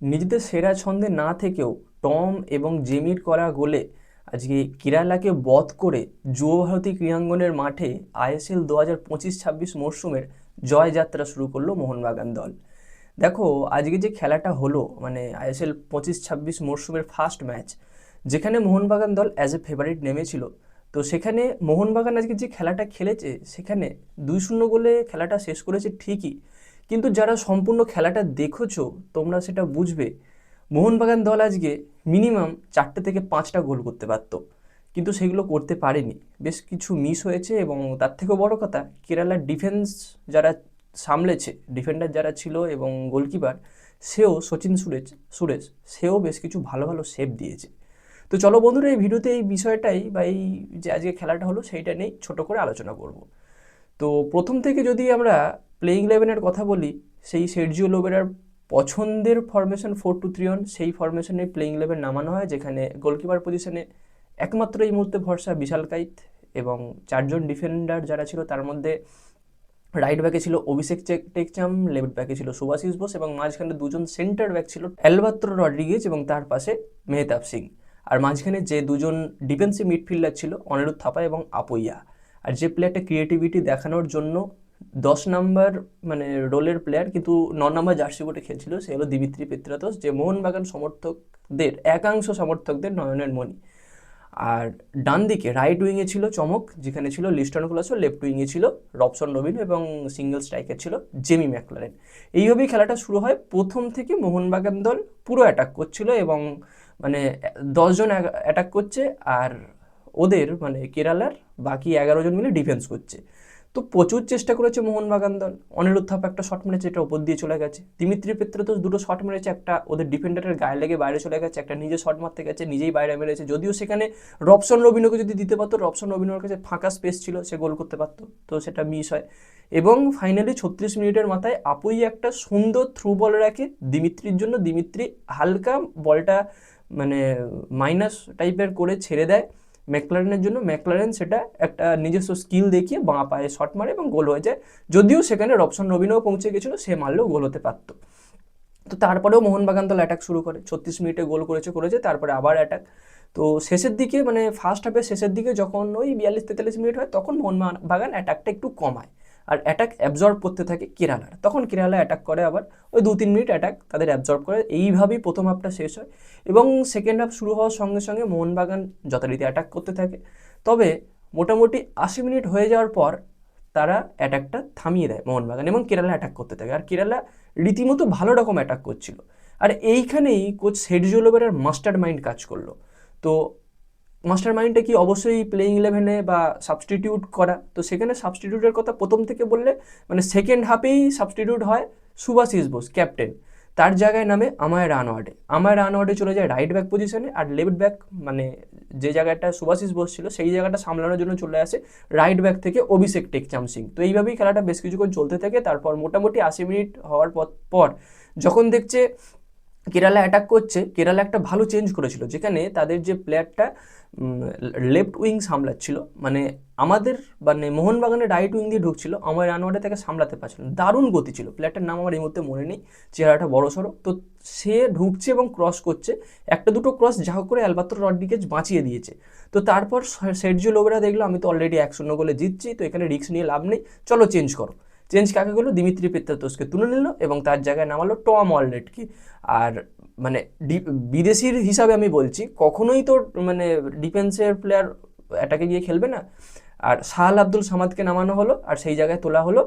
নিজেদের সেরা ছন্দে না থেকেও টম এবং জেমির করা গোলে আজকে কেরালাকে বধ করে যুব ভারতী ক্রীড়াঙ্গনের মাঠে আইএসএল দু হাজার পঁচিশ ছাব্বিশ মরশুমের জয়যাত্রা শুরু করল মোহনবাগান দল। দেখো, আজকে যে খেলাটা হলো মানে আইএসএল পঁচিশ ছাব্বিশ মরশুমের ফার্স্ট ম্যাচ যেখানে মোহনবাগান দল অ্যাজ এ ফেভারিট নেমেছিল, তো সেখানে মোহনবাগান আজকে যে খেলাটা খেলেছে, সেখানে দুই শূন্য গোলে খেলাটা শেষ করেছে ঠিকই কিন্তু যারা সম্পূর্ণ খেলাটা দেখেছ, তোমরা সেটা বুঝবে। মোহনবাগান দল আজকে মিনিমাম চারটে থেকে পাঁচটা গোল করতে পারতো। কিন্তু সেগুলো করতে পারেনি। বেশ কিছু মিস হয়েছে এবং তার থেকেও বড় কথা, কেরালার ডিফেন্স যারা সামলেছে ডিফেন্ডার যারা ছিল এবং গোলকিপার সেও সচিন সুরেশ সুরেশ সেও বেশ কিছু ভালো ভালো সেভ দিয়েছে। তো চলো বন্ধুরা, এই ভিডিওতে এই বিষয়টাই বা এই যে আজকে খেলাটা হলো, সেইটা নিয়েই ছোট করে আলোচনা করব। তো প্রথম থেকে যদি আমরা প্লেইং ইলেভেনের কথা বলি, সেই সের্জিও লোবেরার পছন্দের formation four two three one সেই ফরমেশনে প্লেইং ইলেভেন নামানো হয়, যেখানে গোলকিপার পজিশনে একমাত্র এই মুহূর্তে ভরসা বিশাল কাইত এবং চারজন ডিফেন্ডার যারা ছিল, তার মধ্যে রাইট ব্যাকে ছিল অভিষেক চেক টেকচাম লেফট ব্যাকে ছিল সুভাশিস বোস এবং মাঝখানে দুজন সেন্টার ব্যাক ছিল অ্যালবাত্র রড্রিগেজ এবং তার পাশে মেহতাব সিং। আর মাঝখানে যে দুজন ডিফেন্সিভ মিডফিল্ডার ছিল, অনিরুদ্ধ থাপা এবং আপোইয়া। আর যে প্লেয়ারটা ক্রিয়েটিভিটি দেখানোর জন্য দশ নাম্বার মানে রোলের প্লেয়ার কিন্তু ন নাম্বার জার্সি বোর্ডে খেলছিল, সে হলো দিমিত্রি পেত্রাতোস যে মোহনবাগান সমর্থকদের, একাংশ সমর্থকদের নয়নের মণি। আর ডান দিকে রাইট উইংয়ে ছিল চমক, যেখানে ছিল লিস্টন কুলাসো লেফট উইংয়ে ছিল রবসন রবিন এবং সিঙ্গেল স্ট্রাইকার ছিল জেমি ম্যাকলারেন। এইভাবেই খেলাটা শুরু হয়। প্রথম থেকে মোহনবাগান দল পুরো অ্যাটাক করছিল এবং মানে দশজন অ্যাটাক করছে, আর ওদের মানে কেরালার বাকি এগারো জন মিলে ডিফেন্স করছে। তো প্রচুর চেষ্টা করেছে মোহনবাগান দল অনিরুদ্ধ একটা শট মেরেছে, এটা ওপর দিয়ে চলে গেছে। দিমিত্রি পেত্রাতোস দুটো শট মেরেছে, একটা ওদের ডিফেন্ডারের গায়ে লেগে বাইরে চলে গেছে, একটা নিজে শট মারতে গেছে, নিজেই বাইরে মেরেছে যদিও সেখানে রবসন রবিনোকে যদি দিতে পারতো রবসন রবিনোর কাছে ফাঁকা স্পেস ছিল, সে গোল করতে পারতো, তো সেটা মিস হয়। এবং ফাইনালি ছত্রিশ মিনিটের মাথায় আপুই একটা সুন্দর থ্রু বল রাখে দিমিত্রির জন্য। দিমিত্রি হালকা বলটা মানে মাইনাস টাইপের করে ছেড়ে দেয়। ম্যাকলারেনের জন্য ম্যাকলারেন সেটা একটা নিজস্ব স্কিল দেখিয়ে বাঁ পায়ে শট মারে এবং গোল হয়ে যায়। যদিও সেখানে রপশন রবিনও পৌঁছে গেছিল, সে মারলেও গোল হতে পারতো। তো তারপরেও মোহনবাগান দল অ্যাটাক শুরু করে। ছত্রিশ মিনিটে গোল করেছে করেছে, তারপরে আবার অ্যাটাক তো শেষের দিকে মানে ফার্স্ট হাফের শেষের দিকে যখন ওই বিয়াল্লিশ তেতাল্লিশ মিনিট হয়, তখন মোহনবাগান অ্যাটাকটা একটু কমায়। আর অ্যাটাক অ্যাবজর্ব করতে থাকে কেরালার। তখন কেরালা অ্যাটাক করে আবার ওই দু তিন মিনিট অ্যাটাক তাদের অ্যাবজর্ব করে। এইভাবেই প্রথম হাফটা শেষ হয় এবং সেকেন্ড হাফ শুরু হওয়ার সঙ্গে সঙ্গে মোহনবাগান যথারীতি অ্যাটাক করতে থাকে। তবে মোটামুটি আশি মিনিট হয়ে যাওয়ার পর তারা অ্যাটাকটা থামিয়ে দেয় মোহনবাগান এবং কেরালা অ্যাটাক করতে থাকে। আর কেরালা রীতিমতো ভালো রকম অ্যাটাক করছিল। আর এইখানেই কোচ সেডজোলোবেরার মাস্টার মাইন্ড কাজ করল। তো মাস্টার মাইন্ডটা কি অবশ্যই প্লেইং ইলেভেনে বা সাবস্টিটিউট করা। তো সেখানে সাবস্টিটিউটের কথা প্রথম থেকে বললে মানে সেকেন্ড হাফেই সাবস্টিটিউট হয় সুভাশিস বোস ক্যাপ্টেন তার জায়গায় নামে আমায় রানওয়ার্ডে আমায় রানওয়ার্ডে চলে যায় রাইট ব্যাক পজিশনে আর লেফট ব্যাক মানে যে জায়গাটা সুভাশিস বোস ছিল, সেই জায়গাটা সামলানোর জন্য চলে আসে রাইট ব্যাক থেকে অভিষেক টেকচাম সিং তো এইভাবেই খেলাটা বেশ কিছুক্ষণ চলতে থাকে। তারপর মোটামুটি আশি মিনিট হওয়ার পর যখন দেখছে কেরালা অ্যাটাক করছে, কেরালা একটা ভালো চেঞ্জ করেছিল, যেখানে তাদের যে প্লেয়ারটা লেফট উইং সামলাচ্ছিল মানে আমাদের মানে মোহনবাগানে রাইট উইং দিয়ে ঢুকছিল, আমার রানওয়ার্ডে তাকে সামলাতে পারছিল দারুণ গতি ছিল প্লেয়ারটার নাম আমার এই মুহূর্তে মনে নেই, চেহারাটা বড় সড়ো। তো সে ঢুকছে এবং ক্রস করছে, একটা দুটো ক্রস যা করে অ্যালবাত্র রড্রিগেজ বাঁচিয়ে দিয়েছে। তো তারপর সেটজিও লোবেরা দেখল, আমি তো অলরেডি এক শূন্য গোলে জিতছি, তো এখানে রিস্ক নিয়ে লাভ নেই, চলো চেঞ্জ করো। চেঞ্জ কাকে করল? দিমিত্রি পেত্রাতোসকে তুলে নিল এবং তার জায়গায় নামালো টম অলরেডকে। আর মানে বিদেশির হিসাবে আমি বলছি, কখনোই তো মানে ডিফেন্সের প্লেয়ার অ্যাটাকে গিয়ে খেলবে না। আর সাহাল আব্দুল সামাদকে নামানো হলো আর সেই জায়গায় তোলা হলো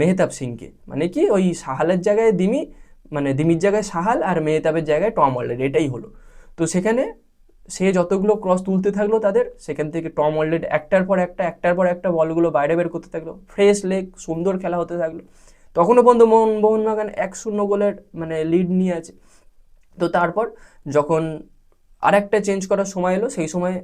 মেহতাব সিংকে। মানে কি? ওই সাহালের জায়গায় দিমি মানে দিমির জায়গায় সাহাল আর মেহতাবের জায়গায় টম অলরেড, এটাই হলো। তো সেখানে সে যতগুলো ক্রস তুলতে থাকল তাদের, সেখান থেকে টম অলরেড একটার পর একটা, একটার পর একটা বলগুলো বাইরে বের করতে থাকল। ফ্রেশ লেগ সুন্দর খেলা হতে থাকল। তখনও পর্যন্ত মোহন, মোহনবাগান এক শূন্য গোলের মানে লিড নিয়ে আছে। তো তারপর যখন আরেকটা চেঞ্জ করার সময় এলো, সেই সময়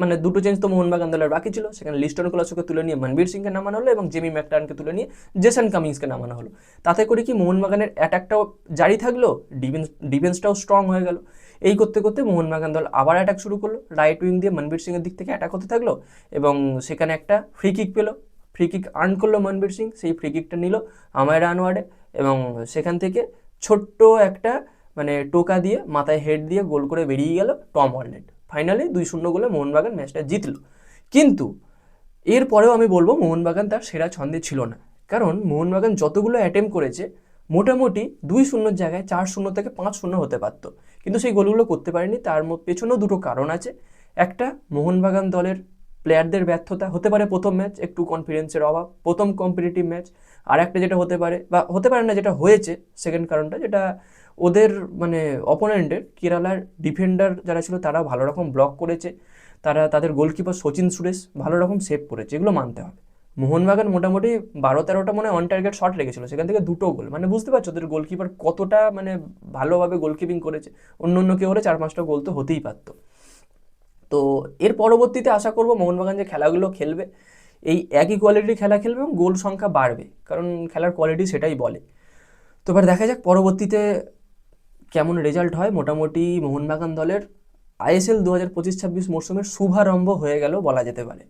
মানে দুটো চেঞ্জ তো মোহনবাগান দলের বাকি ছিল। সেখানে লিস্টন কোলাসোকে তুলে নিয়ে মনবীর সিংকে নামানো হলো এবং জেমি ম্যাকটানকে তুলে নিয়ে জেসন কামিংসকে নামানো হলো। তাতে করে কি মোহনবাগানের অ্যাটাকটাও জারি থাকল ডিফেন্স ডিফেন্সটাও স্ট্রং হয়ে গেল। এই করতে করতে মোহনবাগান দল আবার অ্যাটাক শুরু করল। রাইট উইং দিয়ে মনবীর সিংয়ের দিক থেকে অ্যাটাক হতে থাকল এবং সেখানে একটা ফ্রি কিক পেল। ফ্রি কিক আর্ন করল মনবীর সিং, সেই ফ্রি কিকটা নিল আমায় রানওয়ার্ডে এবং সেখান থেকে ছোট্ট একটা মানে টোকা দিয়ে, মাথায় হেড দিয়ে গোল করে বেরিয়ে গেল টম ওয়ার্ল্ড ফাইনালি দুই শূন্য গোলে মোহনবাগান ম্যাচটা জিতলো। কিন্তু এরপরেও আমি বলব, মোহনবাগান তার সেরা ছন্দে ছিল না। কারণ মোহনবাগান যতগুলো অ্যাটেম্প করেছে মোটামুটি দুই শূন্যর জায়গায় চার শূন্য থেকে পাঁচ শূন্য হতে পারতো। কিন্তু সেই গোলগুলো করতে পারেনি, তার পেছনেও দুটো কারণ আছে। একটা, মোহনবাগান দলের প্লেয়ারদের ব্যর্থতা, হতে পারে প্রথম ম্যাচ একটু কনফিডেন্সের অভাব, প্রথম কম্পিটিটিভ ম্যাচ আর একটা যেটা হতে পারে, বা হতে পারে না যেটা হয়েছে সেকেন্ড কারণটা যেটা ওদের মানে অপোনেন্টের কেরালার ডিফেন্ডার যারা ছিল তারা ভালো রকম ব্লক করেছে। তারা, তাদের গোলকিপার সচিন সুরেশ ভালো রকম সেভ করেছে, এগুলো মানতে হবে। মোহনবাগান মোটামুটি বারো তেরোটা মনে অন টার্গেট শট লেগেছিল, সেখান থেকে দুটো গোল। মানে বুঝতে পারছ ওদের গোলকিপার কতটা মানে ভালোভাবে গোলকিপিং করেছে। অন্য অন্য কেউ চার পাঁচটা গোল তো হতেই পারতো। তো এর পরবর্তীতে আশা করব মোহনবাগান যে খেলাগুলো খেলবে, এই একই কোয়ালিটির খেলা খেলবে এবং গোল সংখ্যা বাড়বে, কারণ খেলার কোয়ালিটি সেটাই বলে। তো এবার দেখা যাক পরবর্তীতে কেমন রেজাল্ট হয়। মোটামুটি মোহনবাগান দলের আইএসএল দু হাজার পঁচিশ ছাব্বিশ মরশুমের শুভারম্ভ হয়ে গেল বলা যেতে পারে।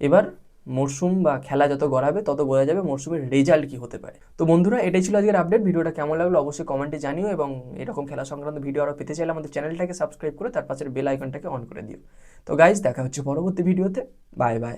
এবার মরশুম বা খেলা যত গড়াবে, তত বোঝা যাবে মরশুমের রেজাল্ট কি হতে পারে। তো বন্ধুরা, এটাই ছিল আজকের আপডেট ভিডিওটা কেমন লাগল অবশ্যই কমেন্টে জানিও এবং এরকম খেলা সংক্রান্ত ভিডিও আরও পেতে চাইলে আমাদের চ্যানেলটাকে সাবস্ক্রাইব করে তার পাশের বেল আইকনটাকে অন করে দিও। তো গাইজ দেখা হচ্ছে পরবর্তী ভিডিওতে বাই বাই